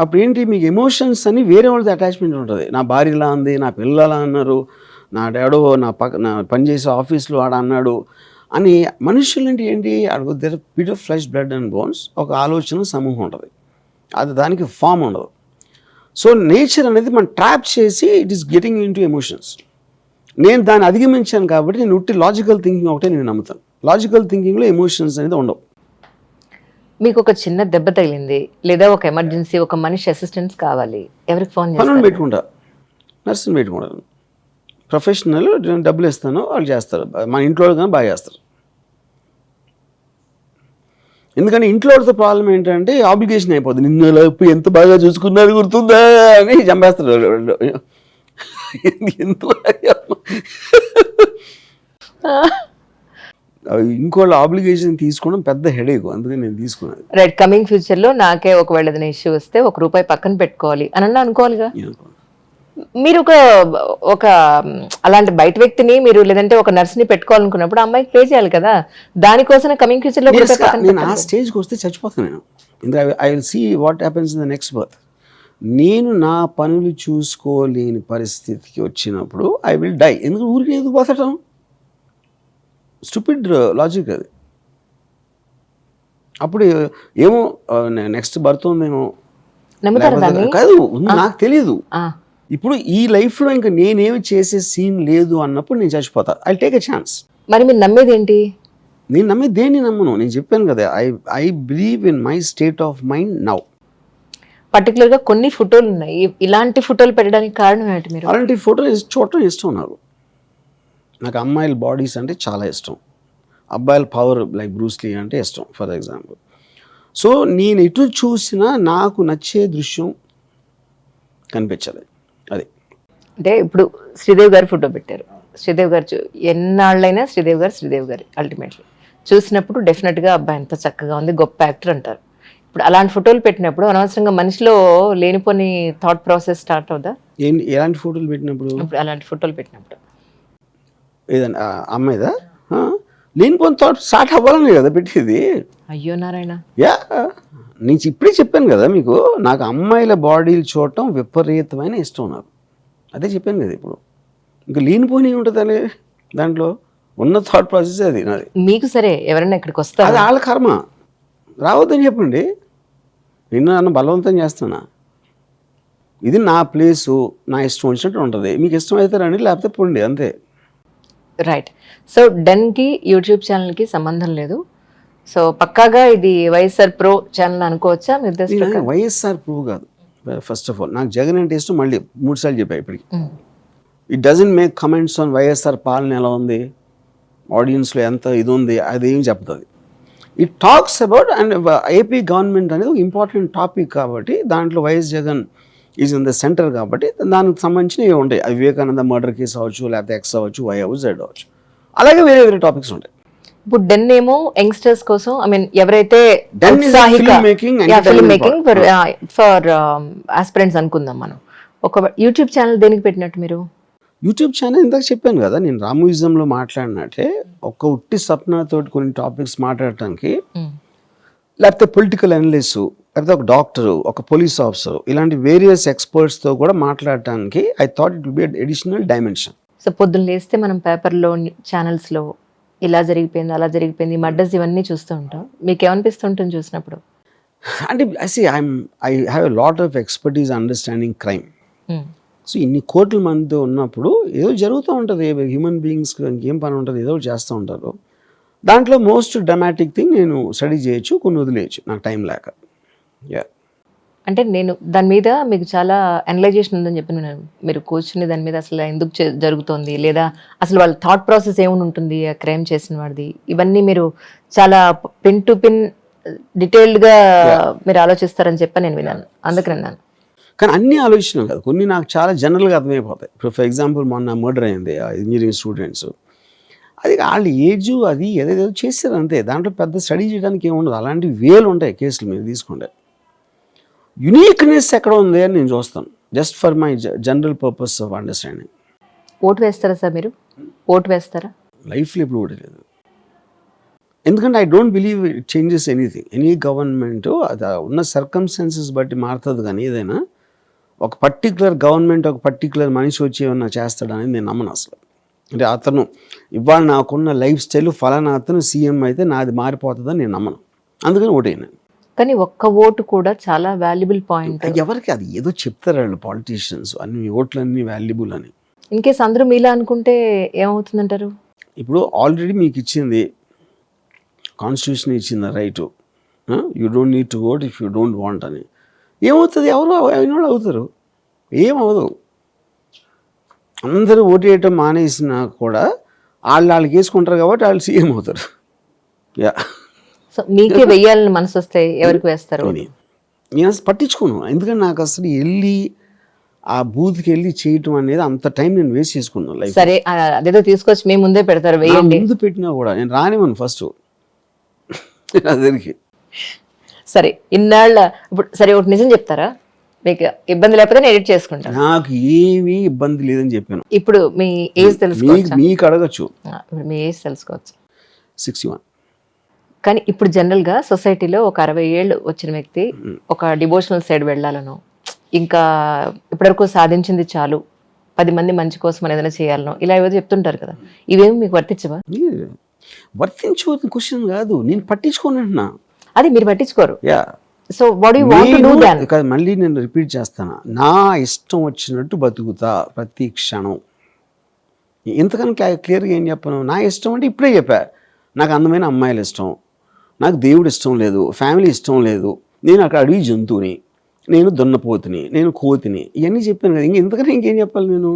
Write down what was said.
అప్పుడు ఏంటి మీకు ఎమోషన్స్ అని వేరే వాళ్ళతో అటాచ్మెంట్ ఉంటుంది. నా భార్య ఇలా ఉంది నా పిల్లలు అలా అన్నారు నా డాడో నా పక్క నా పనిచేసే ఆఫీస్లో ఆడ అన్నాడు అని మనుషులు అంటే ఏంటి అడుగు the pit of flesh blood and bones ఒక ఆలోచన సమూహం ఉంటుంది. అది దానికి ఫామ్ ఉండదు. సో నేచర్ అనేది మనం ట్రాప్ చేసి it is getting into emotions నేను దాన్ని అధిగమించాను కాబట్టి నేను ఉట్టి లాజికల్ థింకింగ్ ఒకటే నేను నమ్ముతాను. లాజికల్ థింకింగ్లో ఎమోషన్స్ అనేది ఉండవు. మీకు ఒక చిన్న దెబ్బ తగిలింది లేదా ఒక ఎమర్జెన్సీ ఒక మనిషి అసిస్టెన్స్ కావాలి. ఎవరికి ఫోన్ పనులు చేస్తారు? పెట్టుకుంటా. నర్సుని పెట్టుకుంటాను ప్రొఫెషనల్ నేను డబ్బులు ఇస్తాను వాళ్ళు చేస్తారు. మన ఇంట్లో వాళ్ళు కానీ బాగా చేస్తారు. ఎందుకంటే ఇంట్లో వాళ్ళతో ప్రాబ్లం ఏంటంటే ఆబ్లిగేషన్ అయిపోతుంది నిన్న ఇప్పుడు ఎంత బాగా చూసుకున్నారు గుర్తుందా అని చంపేస్తారు. వాళ్ళు. ఎందుకు ఇంకోళ్ళ ఆబ్లిగేషన్ తీసుకోవడం పెద్ద హెడేక్ అందుకని నేను తీసుకున్నది రైట్ కమింగ్ ఫ్యూచర్లో నాకే ఒకవేళ ఏదైనా ఇష్యూ వస్తే ఒక రూపాయి పక్కన పెట్టుకోవాలి అని అన్నా అనుకోవాలిగా. మీరు ఒక ఒక అలాంటి బయట వ్యక్తిని మీరు లేదంటే ఒక నర్స్ని పెట్టుకోవాలనుకున్నప్పుడు అమ్మాయికి పే చేయాలి కదా? దానికోసం కమింగ్ ఫ్యూచర్లో నేను ఆ. స్టేజ్కి వస్తే చచ్చిపోతాను నేను. I will see what happens in the next birth నేను నా పనులు చూసుకోలేని పరిస్థితికి వచ్చినప్పుడు ఐ విల్ డై ఎందుకు? ఊరికి ఎందుకు పోతటం స్టూపిడ్ లాజిక్ అది. అప్పుడు ఏమో నెక్స్ట్ బర్త్ ఉందేమో కాదు నాకు తెలియదు ఇప్పుడు ఈ లైఫ్లో ఇంకా నేనేమి చేసే సీన్ లేదు అన్నప్పుడు నేను చచ్చిపోతా. I take a chance. మరి మీరు నమ్మేది ఏంటి నేను నమ్మే దేన్ని నమ్మను? నేను చెప్పాను కదా I I believe in my state of mind now. పర్టికులర్గా కొన్ని ఫోటోలు ఉన్నాయి. ఇలాంటి ఫోటోలు పెట్టడానికి కారణం ఏంటి మీరు? అలాంటి ఫోటో చూడటం ఇష్టం నాకు. నాకు అమ్మాయిల బాడీస్ అంటే చాలా ఇష్టం. అబ్బాయిల పవర్ లైక్ బ్రూస్లీ అంటే ఇష్టం ఫర్ ఎగ్జాంపుల్. సో నేను ఎటు చూసినా నాకు నచ్చే దృశ్యం కనిపించాలి అది. అంటే ఇప్పుడు శ్రీదేవి గారి ఫోటో పెట్టారు. శ్రీదేవి గారు ఎన్నాళ్ళైనా శ్రీదేవి గారు శ్రీదేవి గారి అల్టిమేట్లీ చూసినప్పుడు డెఫినెట్గా అబ్బాయి ఎంత చక్కగా ఉంది గొప్ప యాక్టర్ అంటారు. ఇప్పుడు అలాంటి ఫోటోలు పెట్టినప్పుడు అనవసరంగా మనిషిలో లేనిపోని థాట్ ప్రాసెస్ స్టార్ట్ అవుదా ఎలాంటి ఫోటోలు పెట్టినప్పుడు? ఇప్పుడు అలాంటి ఫోటోలు పెట్టినప్పుడు. ఏదన్నా అమ్మాయిదా? ఆ? లేనిపోయిన థాట్ స్టార్ట్ అవ్వాలని కదా పెట్టేది. అయ్యో నారాయణ. యా. నేను ఇప్పుడే చెప్పాను కదా మీకు నాకు అమ్మాయిల బాడీలు చూడటం విపరీతమైన ఇష్టం నాకు. అదే చెప్పాను కదా ఇప్పుడు. ఇంకా లేనిపోని ఉంటుంది దాంట్లో ఉన్న థాట్ ప్రాసెస్ అది నాది. మీకు సరే ఎవరైనా ఇక్కడికి వస్తారు? అది వాళ్ళ కర్మ. రావద్దని చెప్పండి. నిన్ను నన్ను బలవంతం చేస్తున్నా ఇది నా ప్లేసు నా ఇష్టం వచ్చినట్టు ఉంటుంది. మీకు ఇష్టం అయితే రండి లేకపోతే పోండి అంతే. రైట్ సో డెన్కి యూట్యూబ్ ఛానల్కి సంబంధం లేదు. సో పక్కాగా ఇది వైఎస్ఆర్ ప్రో ఛానల్ అనుకోవచ్చా? వైఎస్ఆర్ ప్రూవ్ కాదు. ఫస్ట్ ఆఫ్ ఆల్ నాకు జగన్ అంటే ఇష్టం మళ్ళీ మూడు సార్లు చెప్పా ఇప్పటికి. It doesn't make comments on YSR పాలన ఎలా ఉంది? ఆడియన్స్లో ఎంత ఇది ఉంది? అది ఏం చెప్తుంది it talks about and AP government అనేది ఒక ఇంపార్టెంట్ టాపిక్ కాబట్టి దాంట్లో YS Jagan is in the centre కాబట్టి దానికి సంబంధించినవి ఉంటాయి. వివేకానంద మర్డర్ కేసు అవ్వచ్చు లేకపోతే ఎక్స్ అవ్వచ్చు వై అవ్వచ్చు జెడ్ అవ్వచ్చు. అలాగే వేరే వేరే టాపిక్స్ ఉంటాయి. ఇప్పుడు డెన్ ఏమో యంగ్స్టర్స్ కోసం ఐ మీన్ ఎవరైతే film making for. For aspirants అనుకుందాం మనం. ఒక యూట్యూబ్ ఛానల్ దేనికి పెట్టినట్టు మీరు? యూట్యూబ్ ఛానల్ ఇందాక చెప్పాను కదా నేను రామోయిజంలో మాట్లాడినట్టే ఒక్క ఉట్టి సప్నాతోటి కొన్ని టాపిక్స్ మాట్లాడటానికి. లేకపోతే పొలిటికల్ అనలిస్ట్ లేకపోతే ఒక డాక్టరు ఒక పోలీస్ ఆఫీసర్ ఇలాంటి వేరియస్ ఎక్స్పర్ట్స్తో కూడా మాట్లాడటానికి I thought it be additional dimension. So పొద్దున్న లేస్తే మనం పేపర్లో ఛానల్స్లో ఇలా జరిగిపోయింది అలా జరిగిపోయింది మడ్డస్ ఇవన్నీ చూస్తూ ఉంటాం. మీకు ఏమనిపిస్తుంటుంది చూసినప్పుడు? అంటే I see I'm I have a lot of expertise understanding crime. So ఇన్ని కోట్ల మందితో ఉన్నప్పుడు ఏదో జరుగుతూ ఉంటుంది హ్యూమన్ బీయింగ్స్కి ఇంకేం పని ఉంటుంది ఏదో చేస్తూ ఉంటారు. దాంట్లో మోస్ట్ డ్రమాటిక్ థింగ్ నేను స్టడీ చేయొచ్చు కొన్ని వదిలేయచ్చు నాకు టైం లేక. అంటే నేను దాని మీద మీకు చాలా అనలైజేషన్ ఉందని చెప్పి నేను మీరు కూర్చుని దాని మీద అసలు ఎందుకు జరుగుతోంది? లేదా అసలు వాళ్ళ థాట్ ప్రాసెస్ ఏమి ఉంటుంది? ఆ క్రైమ్ చేసిన వాడిది? ఇవన్నీ మీరు చాలా పిన్ టు పిన్ డీటెయిల్డ్గా మీరు ఆలోచిస్తారని చెప్పి నేను విన్నాను. అందుకని అన్నాను కానీ అన్ని ఆలోచనలు కాదు. కొన్ని నాకు చాలా జనరల్గా అర్థమైపోతాయి. ఇప్పుడు ఫర్ ఎగ్జాంపుల్ మొన్న మర్డర్ అయింది. ఆ ఇంజనీరింగ్ స్టూడెంట్స్ అది వాళ్ళ ఏజ్ అది ఏదేదో చేశారు అంతే. దాంట్లో పెద్ద స్టడీ చేయడానికి ఏముండదు. అలాంటి వేలు ఉంటాయి కేసులు మీరు తీసుకుంటే. యునీక్నెస్ ఎక్కడ ఉంది అని నేను చూస్తాను. Just for my general purpose of understanding vote వేస్తారా సార్ మీరు? ఓటు వేస్తారా? లైఫ్లో ఎప్పుడు కూడా లేదు. ఎందుకంటే I don't believe it changes anything any government అది ఉన్న సర్కమ్స్టాన్సెస్ బట్టి మారుతుంది కానీ ఏదైనా ఒక పర్టికులర్ గవర్నమెంట్ ఒక పర్టికులర్ మనిషి వచ్చి ఏమన్నా చేస్తాడనేది నేను నమ్మను అసలు. అంటే అతను ఇవాళ నాకున్న లైఫ్ స్టైల్ ఫలానా అతను సీఎం అయితే నాది మారిపోతుందని నేను నమ్మను. అందుకని ఓటైనా కానీ ఒక్క ఓటు కూడా చాలా వాల్యుబుల్ పాయింట్. ఎవరికి అది ఏదో చెప్తారు వాళ్ళు పాలిటీషియన్స్. అన్ని ఓట్లన్నీ వాల్యుబుల్ అని. ఇన్ కేస్ అందరూ మీలా అనుకుంటే ఏమవుతుందంటారు? ఇప్పుడు ఆల్రెడీ మీకు ఇచ్చింది కాన్స్టిట్యూషన్ ఇచ్చింది right. You don't need to vote if you don't want అని. ఏమవుతుంది? ఎవరు అయిన వాళ్ళు అవుతారు. ఏమవదు అందరూ ఓటు వేయటం మానేసినా కూడా వాళ్ళు వాళ్ళకి వేసుకుంటారు కాబట్టి వాళ్ళు సీఎం అవుతారు. యా. సో మీకే వెయ్యాలని మనసు వస్తే ఎవరికి వేస్తారు? నేను అసలు పట్టించుకోను. ఎందుకంటే నాకు అసలు వెళ్ళి ఆ బూత్కి వెళ్ళి చేయటం అనేది అంత టైం నేను వేస్ట్ చేసుకున్నాను లైఫ్ సరే అదేదో తీసుకొచ్చి మేము ముందే పెడతారు ముందు పెట్టినా కూడా నేను రానివ్వను ఫస్ట్. అదరికి సరే ఇన్నాళ్ళ ఇప్పుడు సరే ఒకటి నిజం చెప్తారా? మీకు ఇబ్బంది లేకపోతే నేను ఎడిట్ చేసుకుంటాను. నాకు ఏమీ ఇబ్బంది లేదని చెప్పాను. ఇప్పుడు మీ ఏజ్ తెలుసుకోవచ్చా? మీకు అడగచ్చు. మీ ఏజ్ తెలుసుకోవచ్చు. Sixty one. కానీ ఇప్పుడు జనరల్గా సొసైటీలో ఒక అరవై ఏళ్ళు వచ్చిన వ్యక్తి ఒక డివోషనల్ సైడ్ వెళ్ళాలను ఇంకా ఇప్పటివరకు సాధించింది చాలు పది మంది మంచి కోసం ఏదైనా చేయాలనో ఇలా ఏదో చెప్తుంటారు కదా. ఇవేమి మీకు వర్తించవా? వర్తించవద్దు క్వశ్చన్ కాదు. నేను పట్టించుకోను అంటున్నా. అది మీరు పట్టించుకోరు. యా. సో మళ్ళీ నేను రిపీట్ చేస్తాను. నా ఇష్టం వచ్చినట్టు బతుకుతా ప్రతి క్షణం. ఇంతకన్నా క్లా- క్లియర్గా ఏం చెప్పను? నా ఇష్టం అంటే ఇప్పుడే చెప్పా. నాకు అందమైన అమ్మాయిలు ఇష్టం. నాకు దేవుడు ఇష్టం లేదు ఫ్యామిలీ ఇష్టం లేదు నేను అక్కడ అడవి జంతువుని నేను దున్నపోతుని నేను కోతిని ఇవన్నీ చెప్పాను కదా. ఇంక ఇంతకన్నా ఇంకేం చెప్పాలి నేను?